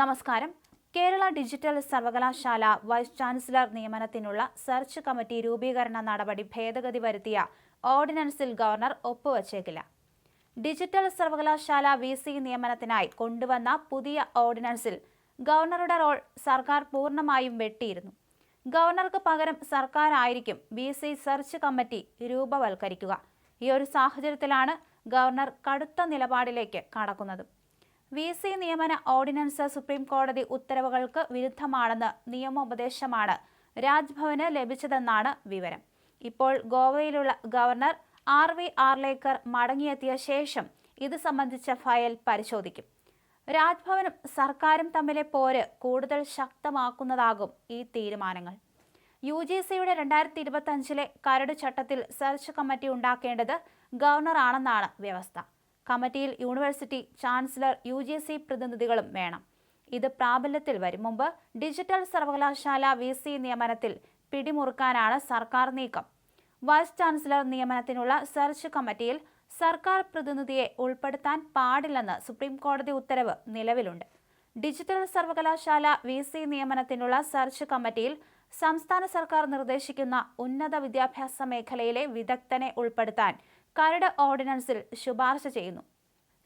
നമസ്കാരം. കേരള ഡിജിറ്റൽ സർവകലാശാല vice chancellor നിയമനത്തിനുള്ള സെർച്ച് കമ്മിറ്റി രൂപീകരണ നടപടി ഭേദഗതി വരുത്തിയ ഓർഡിനൻസിൽ ഗവർണർ ഒപ്പുവച്ചേക്കില്ല. ഡിജിറ്റൽ സർവകലാശാല വി സി നിയമനത്തിനായി കൊണ്ടുവന്ന പുതിയ ഓർഡിനൻസിൽ ഗവർണറുടെ റോൾ സർക്കാർ പൂർണമായും വെട്ടിയിരുന്നു. ഗവർണർക്ക് പകരം സർക്കാരായിരിക്കും വി സി സെർച്ച് കമ്മിറ്റി രൂപവൽക്കരിക്കുക. ഈ ഒരു സാഹചര്യത്തിലാണ് ഗവർണർ കടുത്ത നിലപാടിലേക്ക് കടക്കുന്നത്. വി സി നിയമന ഓർഡിനൻസ് സുപ്രീം കോടതി ഉത്തരവുകൾക്ക് വിരുദ്ധമാണെന്ന് നിയമോപദേശമാണ് രാജ്ഭവന് ലഭിച്ചതെന്നാണ് വിവരം. ഇപ്പോൾ ഗോവയിലുള്ള ഗവർണർ ആർ വി ആർലേക്കർ മടങ്ങിയെത്തിയ ശേഷം ഇത് സംബന്ധിച്ച ഫയൽ പരിശോധിക്കും. രാജ്ഭവനും സർക്കാരും തമ്മിലെ പോര് കൂടുതൽ ശക്തമാക്കുന്നതാകും ഈ തീരുമാനങ്ങൾ. യു ജി സിയുടെ രണ്ടായിരത്തി ഇരുപത്തി അഞ്ചിലെ കരട് ചട്ടത്തിൽ സെർച്ച് കമ്മിറ്റി ഉണ്ടാക്കേണ്ടത് ഗവർണറാണെന്നാണ് വ്യവസ്ഥ. കമ്മിറ്റിയിൽ university chancellor U G C പ്രതിനിധികളും വേണം. ഇത് പ്രാബല്യത്തിൽ വരും. മുമ്പ് ഡിജിറ്റൽ സർവകലാശാല വി സി നിയമനത്തിൽ പിടിമുറുക്കാനാണ് സർക്കാർ നീക്കം. വൈസ് ചാൻസലർ നിയമനത്തിനുള്ള സെർച്ച് കമ്മിറ്റിയിൽ സർക്കാർ പ്രതിനിധിയെ ഉൾപ്പെടുത്താൻ പാടില്ലെന്ന് സുപ്രീം കോടതി ഉത്തരവ് നിലവിലുണ്ട്. ഡിജിറ്റൽ സർവകലാശാല വി സി നിയമനത്തിനുള്ള സെർച്ച് കമ്മിറ്റിയിൽ സംസ്ഥാന സർക്കാർ നിർദ്ദേശിക്കുന്ന ഉന്നത വിദ്യാഭ്യാസ മേഖലയിലെ വിദഗ്ധനെ ഉൾപ്പെടുത്താൻ കരട് ഓർഡിനൻസിൽ ശുപാർശ ചെയ്യുന്നു.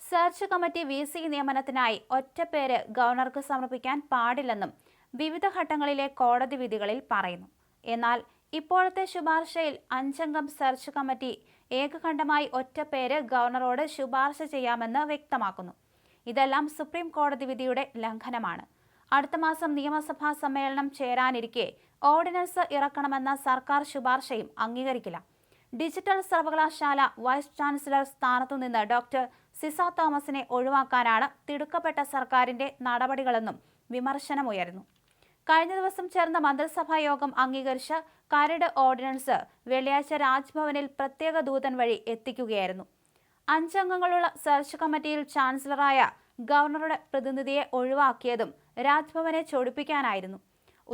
സെർച്ച് കമ്മിറ്റി വി സി നിയമനത്തിനായി ഒറ്റപ്പേര് ഗവർണർക്ക് സമർപ്പിക്കാൻ പാടില്ലെന്നും വിവിധ ഘട്ടങ്ങളിലെ കോടതി വിധികളിൽ പറയുന്നു. എന്നാൽ ഇപ്പോഴത്തെ ശുപാർശയിൽ അഞ്ചംഗം സെർച്ച് കമ്മിറ്റി ഏകകണ്ഠമായി ഒറ്റപ്പേര് ഗവർണറോട് ശുപാർശ ചെയ്യാമെന്ന് വ്യക്തമാക്കുന്നു. ഇതെല്ലാം സുപ്രീം കോടതി വിധിയുടെ ലംഘനമാണ്. അടുത്ത മാസം നിയമസഭാ സമ്മേളനം ചേരാനിരിക്കെ ഓർഡിനൻസ് ഇറക്കണമെന്ന സർക്കാർ ശുപാർശയും അംഗീകരിക്കില്ല. ഡിജിറ്റൽ സർവകലാശാല വൈസ് ചാൻസലർ സ്ഥാനത്തു നിന്ന് ഡോക്ടർ സിസ തോമസിനെ ഒഴിവാക്കാനാണ് തിടുക്കപ്പെട്ട സർക്കാരിന്റെ നടപടികളെന്നും വിമർശനമുയർന്നു കഴിഞ്ഞ ദിവസം ചേർന്ന മന്ത്രിസഭാ യോഗം അംഗീകരിച്ച കരട് ഓർഡിനൻസ് വെള്ളിയാഴ്ച രാജ്ഭവനിൽ പ്രത്യേക ദൂതൻ വഴി എത്തിക്കുകയായിരുന്നു. അഞ്ചംഗങ്ങളുള്ള സെർച്ച് കമ്മിറ്റിയിൽ ചാൻസലറായ ഗവർണറുടെ പ്രതിനിധിയെ ഒഴിവാക്കിയതും രാജ്ഭവനെ ചൊടിപ്പിക്കാനായിരുന്നു.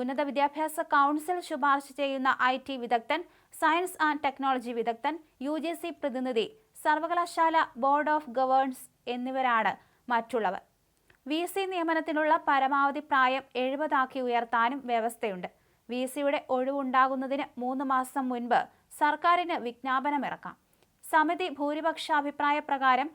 ഉന്നത വിദ്യാഭ്യാസ കൗൺസിൽ ശുപാർശ ചെയ്യുന്ന ഐ ടി വിദഗ്ധൻ സയൻസ് ആൻഡ് ടെക്നോളജി വിദഗ്ധൻ യു ജി സി പ്രതിനിധി സർവകലാശാല ബോർഡ് ഓഫ് ഗവേൺസ് എന്നിവരാണ് മറ്റുള്ളവർ. വി സി നിയമനത്തിനുള്ള പരമാവധി പ്രായം എഴുപതാക്കി ഉയർത്താനും വ്യവസ്ഥയുണ്ട്. വി സിയുടെ ഒഴിവുണ്ടാകുന്നതിന് മൂന്ന് മാസം മുൻപ് സർക്കാരിന് വിജ്ഞാപനമിറക്കാം. സമിതി ഭൂരിപക്ഷാഭിപ്രായ പ്രകാരം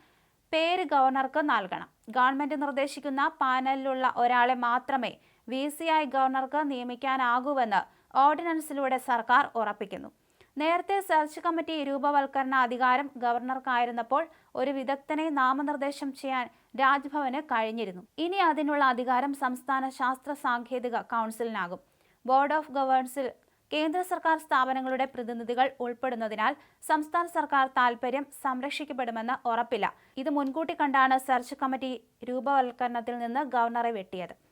പേര് ഗവർണർക്ക് നൽകണം. ഗവൺമെന്റ് നിർദ്ദേശിക്കുന്ന പാനലിലുള്ള ഒരാളെ മാത്രമേ വി സി ഐ ഗവർണർക്ക് നിയമിക്കാനാകൂവെന്ന് ഓർഡിനൻസിലൂടെ സർക്കാർ ഉറപ്പിക്കുന്നു. നേരത്തെ സെർച്ച് കമ്മിറ്റി രൂപവൽക്കരണ അധികാരം ഗവർണർക്കായിരുന്നപ്പോൾ ഒരു വിദഗ്ധനെ നാമനിർദ്ദേശം ചെയ്യാൻ രാജ്ഭവന് കഴിഞ്ഞിരുന്നു. ഇനി അതിനുള്ള അധികാരം സംസ്ഥാന ശാസ്ത്ര സാങ്കേതിക കൗൺസിലിനാകും. ബോർഡ് ഓഫ് ഗവേൺസിൽ കേന്ദ്ര സർക്കാർ സ്ഥാപനങ്ങളുടെ പ്രതിനിധികൾ ഉൾപ്പെടുന്നതിനാൽ സംസ്ഥാന സർക്കാർ താൽപര്യം സംരക്ഷിക്കപ്പെടുമെന്ന് ഉറപ്പില്ല. ഇത് മുൻകൂട്ടി കണ്ടാണ് സെർച്ച് കമ്മിറ്റി രൂപവൽക്കരണത്തിൽ നിന്ന് ഗവർണറെ വെട്ടിയത്.